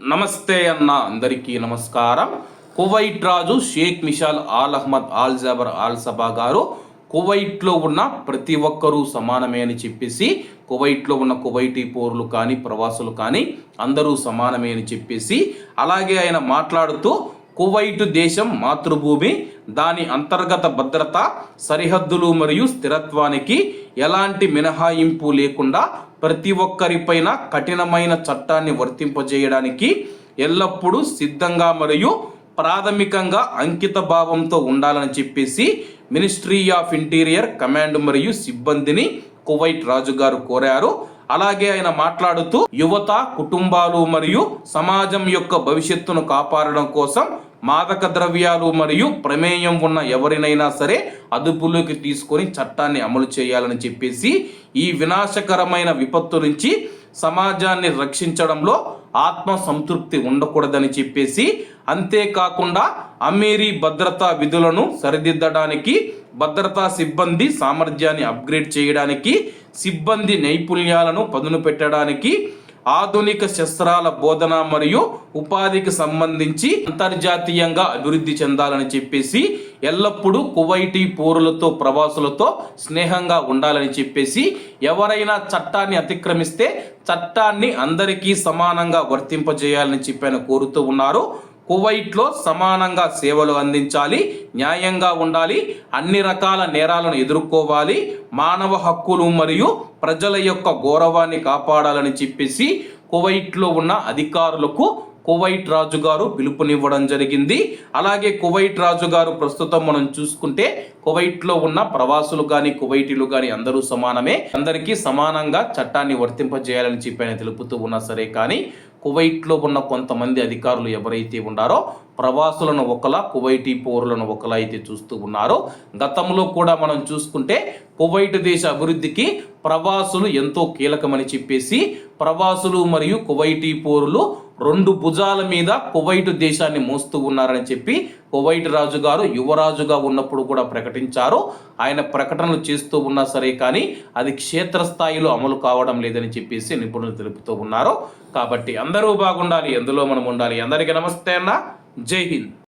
నమస్తే అన్న అందరికీ నమస్కారం. కువైట్ రాజు Sheikh Mishal Al Ahmad Al Jaber Al Sabah గారు కువైట్లో ఉన్న ప్రతి ఒక్కరూ సమానమే అని చెప్పేసి కువైట్లో ఉన్న కువైటీ పౌరులు కానీ ప్రవాసులు కానీ అందరూ సమానమే అని చెప్పేసి అలాగే ఆయన మాట్లాడుతూ కువైట్ దేశం మాతృభూమి దాని అంతర్గత భద్రత సరిహద్దులు మరియు స్థిరత్వానికి ఎలాంటి మినహాయింపు లేకుండా ప్రతి ఒక్కరిపైన కఠినమైన చట్టాన్ని వర్తింపజేయడానికి ఎల్లప్పుడూ సిద్ధంగా మరియు ప్రాథమికంగా అంకిత భావంతో ఉండాలని చెప్పేసి మినిస్ట్రీ ఆఫ్ ఇంటీరియర్ కమాండ్ మరియు సిబ్బందిని కువైట్ రాజు గారు కోరారు. అలాగే ఆయన మాట్లాడుతూ యువత కుటుంబాలు మరియు సమాజం యొక్క భవిష్యత్తును కాపాడడం కోసం మాదక ద్రవ్యాలు మరియు ప్రమేయం ఉన్న ఎవరినైనా సరే అదుపులోకి తీసుకొని చట్టాన్ని అమలు చేయాలని చెప్పేసి ఈ వినాశకరమైన విపత్తు నుంచి సమాజాన్ని రక్షించడంలో ఆత్మ సంతృప్తి ఉండకూడదని చెప్పేసి అంతేకాకుండా అమేరీ భద్రతా విధులను సరిదిద్దడానికి భద్రతా సిబ్బంది సామర్థ్యాన్ని అప్గ్రేడ్ చేయడానికి సిబ్బంది నైపుణ్యాలను పదును పెట్టడానికి ఆధునిక శస్త్రాల బోధన మరియు ఉపాధికి సంబంధించి అంతర్జాతీయంగా అభివృద్ధి చెందాలని చెప్పేసి ఎల్లప్పుడూ కువైటీ పౌరులతో ప్రవాసులతో స్నేహంగా ఉండాలని చెప్పేసి ఎవరైనా చట్టాన్ని అతిక్రమిస్తే చట్టాన్ని అందరికీ సమానంగా వర్తింపజేయాలని చెప్పి ఆయన కోరుతూ ఉన్నారు. కువైట్లో సమానంగా సేవలు అందించాలి న్యాయంగా ఉండాలి అన్ని రకాల నేరాలను ఎదుర్కోవాలి మానవ హక్కులు మరియు ప్రజల యొక్క గౌరవాన్ని కాపాడాలని చెప్పేసి కువైట్లో ఉన్న అధికారులకు కువైట్ రాజుగారు పిలుపునివ్వడం జరిగింది. అలాగే కువైట్ రాజుగారు ప్రస్తుతం మనం చూసుకుంటే కువైట్లో ఉన్న ప్రవాసులు కానీ కువైటీలు కానీ అందరూ సమానమే. అందరికీ సమానంగా చట్టాన్ని వర్తింపజేయాలని చెప్పి ఆయన తెలుపుతూ ఉన్నా సరే కానీ కువైట్లో ఉన్న కొంతమంది అధికారులు ఎవరైతే ఉన్నారో ప్రవాసులను ఒకలా కువైటీ పౌరులను ఒకలా అయితే చూస్తూ ఉన్నారో గతంలో కూడా మనం చూసుకుంటే కువైట్ దేశ అభివృద్ధికి ప్రవాసులు ఎంతో కీలకమని చెప్పేసి ప్రవాసులు మరియు కువైటీ పౌరులు రెండు భుజాల మీద కువైట్ దేశాన్ని మోస్తూ ఉన్నారని చెప్పి కువైట్ రాజు గారు యువరాజుగా ఉన్నప్పుడు కూడా ప్రకటించారు. ఆయన ప్రకటనలు చేస్తూ ఉన్నా సరే కానీ అది క్షేత్రస్థాయిలో అమలు కావడం లేదని చెప్పేసి నిపుణులు తెలుపుతూ ఉన్నారు. కాబట్టి అందరూ బాగుండాలి ఎందులో మనం ఉండాలి. అందరికీ నమస్తే అన్న. జై హింద్.